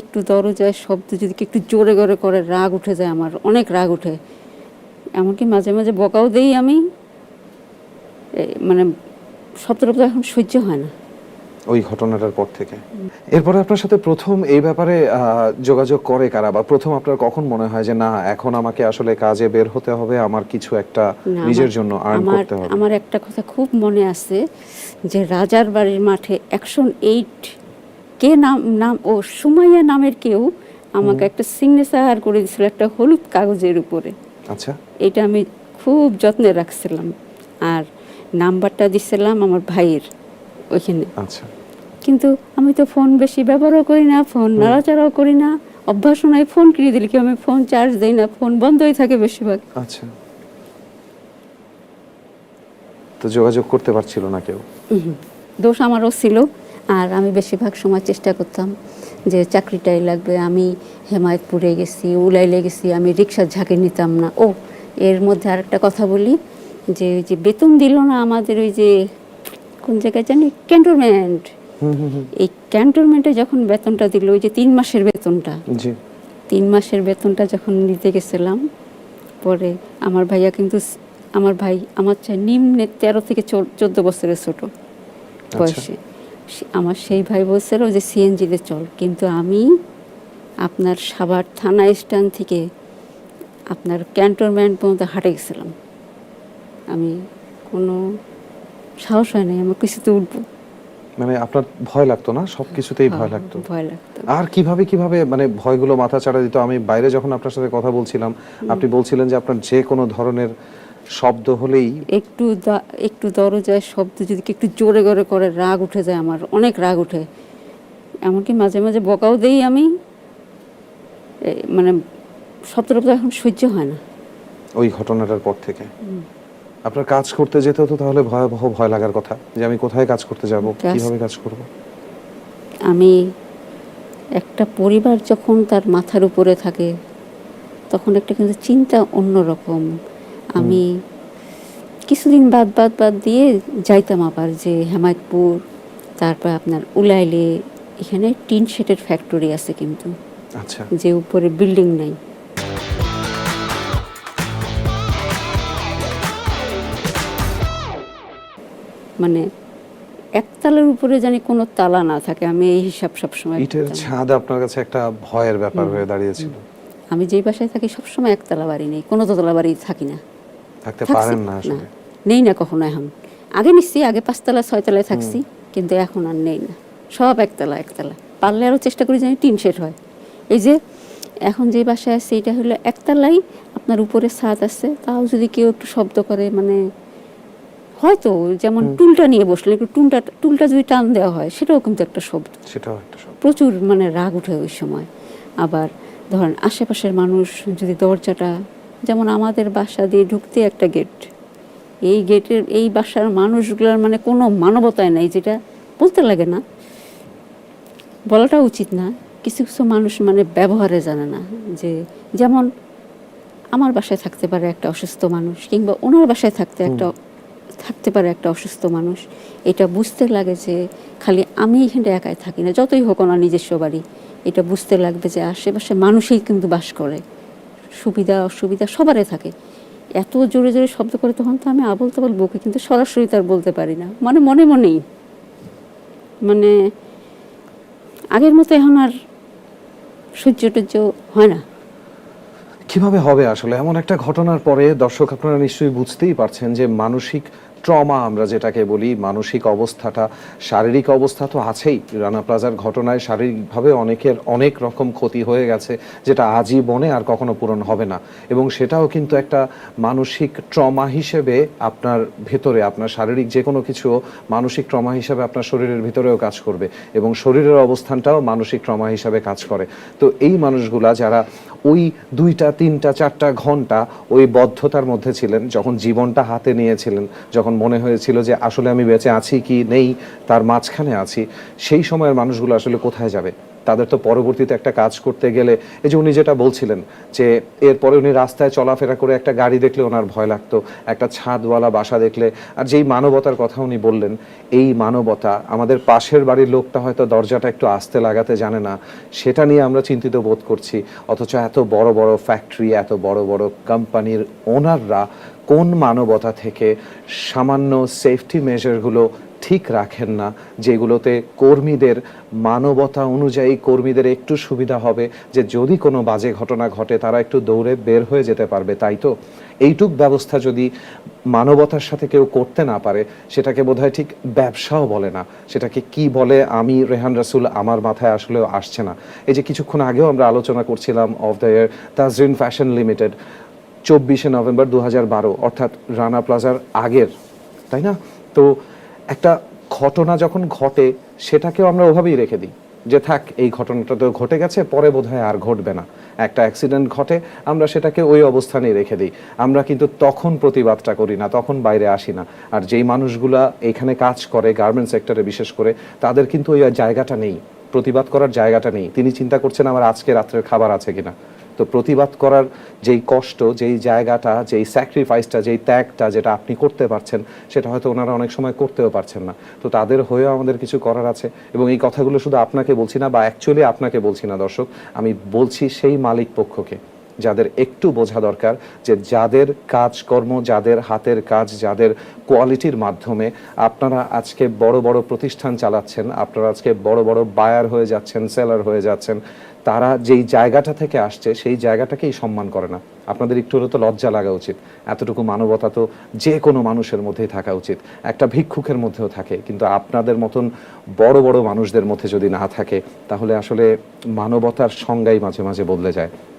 একটু দরজায় শব্দ যদি একটু জোরে জোরে করে রাগ উঠে যায় আমার অনেক রাগ উঠে। এমনকি মাঝে মাঝে বকাও দেই আমি। মানে শব্দটা এখন সহ্য হয় না। ওই ঘটনাটার পর থেকে। এরপরে আপনার সাথে প্রথম এই ব্যাপারে যোগাযোগ করে কারা? বা প্রথম আপনার কখন মনে হয় যে না এখন আমাকে আসলে কাজে বের হতে হবে আমার কিছু একটা নিজের জন্য আর্ন করতে হবে আমার একটা কথা খুব মনে আছে যে রাজার বাড়ির মাঠে অ্যাকশন এইট কে নাম নাম ও সুমাইয়া নামের কেউ আমাকে একটা সিগনেচার করে দিয়েছিল একটা হলুদ কাগজের উপরে। আচ্ছা। এটা আমি খুব যত্নে রাখছিলাম। আর নাম্বারটা দিছিলাম আমার ভাইয়ের ওইখানে। আচ্ছা। কিন্তু আমি তো ফোন বেশি ব্যবহারও করি না ফোন নাড়াচাড়াও করি না অভ্যাস নয় ফোন কিনে দিলে কি আমি ফোন চার্জ দেই না ফোন বন্ধই থাকে বেশিরভাগ। আচ্ছা। তো যোগাযোগ করতে পারছিল না কেউ? দোষ আমারও ছিল। আর আমি বেশিরভাগ সময় চেষ্টা করতাম যে চাকরিটাই লাগবে। আমি হেমায়তপুরে গেছি উলাইলে গেছি আমি রিক্সার ঝাঁকে নিতাম না। ও এর মধ্যে আরেকটা কথা বলি যে ওই যে বেতন দিল না আমাদের ওই যে কোন জায়গায় জানি? ক্যান্টনমেন্ট। এই ক্যান্টনমেন্টে যখন বেতনটা দিল ওই যে তিন মাসের বেতনটা। তিন মাসের বেতনটা যখন নিতে গেছিলাম পরে আমার ভাইয়া কিন্তু আমার ভাই আমার চাই নিম্নে তেরো থেকে চোদ্দ বছরের ছোট বয়সে। সে- আমার সেই ভাই বলছিল যে সিএনজিতে চল। কিন্তু আমি আপনার সাভার থানা স্ট্যান্ড থেকে আপনার ক্যান্টনমেন্ট পর্যন্ত হাঁটে গেছিলাম। আমি কোনো সাহস হয় নাই আমার কিছুতে উঠবো। মানে আপনার ভয় লাগতো না? সব কিছুতেই ভয় লাগতো? ভয় লাগতো। আর কীভাবে কীভাবে মানে ভয়গুলো মাথা চাড়া দিত? আমি বাইরে যখন আপনার সাথে কথা বলছিলাম আপনি বলছিলেন যে আপনার যে কোনো ধরনের শব্দ হলেই একটু দা- একটু দরজায় শব্দ যদি একটু জোরে জোরে করে রাগ উঠে যায় আমার অনেক রাগ উঠে। এমনকি মাঝে মাঝে বকাও দেই আমি। মানে শব্দটা তো এখন সহ্য হয় না। ওই ঘটনাটার পর থেকে। আপনার কাজ করতে যেতে হতো তাহলে ভয়াবহ ভয় লাগার কথা যে আমি কোথায় কাজ করতে যাব কীভাবে কাজ করব? আমি একটা পরিবার যখন তার মাথার উপরে থাকে তখন একটা কিন্তু চিন্তা অন্যরকম। আমি কিছুদিন বাদ বাদ বাদ দিয়ে যাইতাম আবার যে হেমায়তপুর তারপর আপনার উলাইলে এখানে টিন শেটের ফ্যাক্টরি আছে কিন্তু। আচ্ছা। যে উপরে বিল্ডিং নাই। মানে একতলার উপরে জানি কোনো তালা না থাকে আমি এই হিসাব সবসময় ইটের ছাদ আপনার কাছে একটা ভয়ের ব্যাপার হয়ে দাঁড়িয়েছিল। আমি যেই বাসায় থাকি সবসময় একতলা বাড়ি নেই কোনো দোতলা বাড়ি থাকি না। থাকতে পারেন না আসলে। নেই না কখনো এখন। আগে নিচ্ছি আগে পাঁচতলা ছয়তলায় থাকছি কিন্তু এখন আর নেই না। সব একতলা একতলা। পারলে আরও চেষ্টা করি যেন টিন শেড হয়। এই যে এখন যে বাসায় আছে এটা হলো একতলাই আপনার উপরে ছাদ আছে তাও যদি কেউ একটু শব্দ করে মানে হয়তো যেমন টুলটা নিয়ে বসলে একটু টুলটা টুলটা যদি টান দেওয়া হয় সেটাও কিন্তু একটা শব্দ। সেটাও একটা শব্দ। প্রচুর মানে রাগ উঠে ওই সময়। আবার ধরেন আশেপাশের মানুষ যদি দরজাটা যেমন আমাদের বাসা দিয়ে ঢুকতে একটা গেট এই গেটের এই বাসার মানুষগুলোর মানে কোনো মানবতায় নাই যেটা বলতে লাগে না। বলাটা উচিত না। কিছু কিছু মানুষ মানে ব্যবহারে জানে না যে যেমন আমার বাসায় থাকতে পারে একটা অসুস্থ মানুষ কিংবা ওনার বাসায় থাকতে একটা থাকতে পারে একটা অসুস্থ মানুষ। এটা বুঝতে লাগে যে খালি আমি এখানে একাই থাকি না যতই হোক ওনার নিজস্ব বাড়ি। এটা বুঝতে লাগবে যে আশেপাশে মানুষই কিন্তু বাস করে। সুবিধা, অসুবিধা সবারই থাকে। এত জোরে জোরে শব্দ করে তখন তো আমি আবল তাবল বকে, কিন্তু সরাসরি তার বলতে পারি না। মানে মনে মনেই। মানে আগের মতো এখন আর সহ্য টহ্য হয় না। কীভাবে হবে আসলে? এমন একটা ঘটনার পরে দর্শক আপনারা নিশ্চয়ই বুঝতেই পারছেন যে মানসিক ট্রমা আমরা যেটাকে বলি, মানসিক অবস্থাটা, শারীরিক অবস্থা তো আছেই। রানা প্লাজার ঘটনায় শারীরিকভাবে অনেকের অনেক রকম ক্ষতি হয়ে গেছে, যেটা আজীবনে আর কখনো পূরণ হবে না। এবং সেটাও কিন্তু একটা মানসিক ট্রমা হিসেবে আপনার ভেতরে, আপনার শারীরিক যে কোনো কিছু মানসিক ট্রমা হিসেবে আপনার শরীরের ভিতরেও কাজ করবে এবং শরীরের অবস্থানটাও মানসিক ট্রমা হিসেবে কাজ করে। তো এই মানুষগুলা যারা ওই দুইটা, তিনটা, চারটা ঘণ্টা ওই বদ্ধতার মধ্যে ছিলেন, যখন জীবনটা হাতে নিয়েছিলেন, যখন মনে হয়েছিল যে আসলে আমি বেঁচে আছি কি নেই, তার মাঝখানে আছি। সেই সময়ের মানুষগুলো আসলে কোথায় যাবে? তাদের তো পরবর্তীতে একটা কাজ করতে গেলে, এই যে উনি যেটা বলছিলেন যে এরপরে উনি রাস্তায় চলাফেরা করে একটা গাড়ি দেখলে ওনার ভয় লাগতো, একটা ছাদওয়ালা বাসা দেখলে। আর যেই মানবতার কথা উনি বললেন, এই মানবতা আমাদের পাশের বাড়ির লোকটা হয়তো দরজাটা একটু আস্তে লাগাতে জানে না, সেটা নিয়ে আমরা চিন্তিত বোধ করছি। অথচ এত বড় বড় ফ্যাক্টরি এত বড় বড় কোম্পানির ওনাররা কোন মানবতা থেকে সামান্য সেফটি মেজারগুলো ঠিক রাখেন না, যেগুলোতে কর্মীদের মানবতা অনুযায়ী কর্মীদের একটু সুবিধা হবে, যে যদি কোনো বাজে ঘটনা ঘটে, তারা একটু দৌড়ে বের হয়ে যেতে পারবে, তাই তো? এইটুক ব্যবস্থা যদি মানবতার সাথে কেউ করতে না পারে, সেটাকে বোধহয় ঠিক ব্যবসাও বলে না। সেটাকে কি বলে, আমি, রেহান রাসুল, আমার মাথায় আসলেও আসছে না। এই যে কিছুক্ষণ আগেও আমরা আলোচনা করছিলাম of the year Tazreen fashion limited, চব্বিশে নভেম্বর দু হাজার বারো, অর্থাৎ রানা প্লাজার আগের, তাই না? তো একটা ঘটনা যখন ঘটে, সেটাকেও আমরা ওভাবেই রেখে দিই যে থাক, এই ঘটনাটা তো ঘটে গেছে, পরে বোধহয় আর ঘটবে না। একটা অ্যাক্সিডেন্ট ঘটে, আমরা সেটাকে ওই অবস্থানেই রেখে দিই। আমরা কিন্তু তখন প্রতিবাদটা করি না, তখন বাইরে আসি না। আর যেই মানুষগুলা এখানে কাজ করে গার্মেন্ট সেক্টরে বিশেষ করে, তাদের কিন্তু ওই জায়গাটা নেই। প্রতিবাদ করার জায়গাটা নেই। তিনি চিন্তা করছেন আমার আজকে রাত্রের খাবার আছে কিনা। তো প্রতিবাদ করার যেই কষ্ট, যেই জায়গাটা, যেই স্যাক্রিফাইসটা যেই ত্যাগটা যেটা আপনি করতে পারছেন, সেটা হয়তো ওনারা অনেক সময় করতেও পারছেন না। তো তাদের হয়েও আমাদের কিছু করার আছে এবং এই কথাগুলো শুধু আপনাকে বলছি না, বা অ্যাকচুয়ালি আপনাকে বলছি না, দর্শক, আমি বলছি সেই মালিক পক্ষকে, যাদের একটু বোঝা দরকার যে যাদের কাজকর্ম, যাদের হাতের কাজ, যাদের কোয়ালিটির মাধ্যমে আপনারা আজকে বড় বড় প্রতিষ্ঠান চালাচ্ছেন, আপনারা আজকে বড় বড় বায়ার হয়ে যাচ্ছেন সেলার হয়ে যাচ্ছেন তারা যেই জায়গাটা থেকে আসছে, সেই জায়গাটাকেই সম্মান করে না। আপনাদের একটু হলে তো লজ্জা লাগা উচিত। এতটুকু মানবতা তো যে কোনো মানুষের মধ্যেই থাকা উচিত। একটা ভিক্ষুকের মধ্যেও থাকে, কিন্তু আপনাদের মতন বড় বড় মানুষদের মধ্যে যদি না থাকে, তাহলে আসলে মানবতার সংজ্ঞাই মাঝে মাঝে বদলে যায়।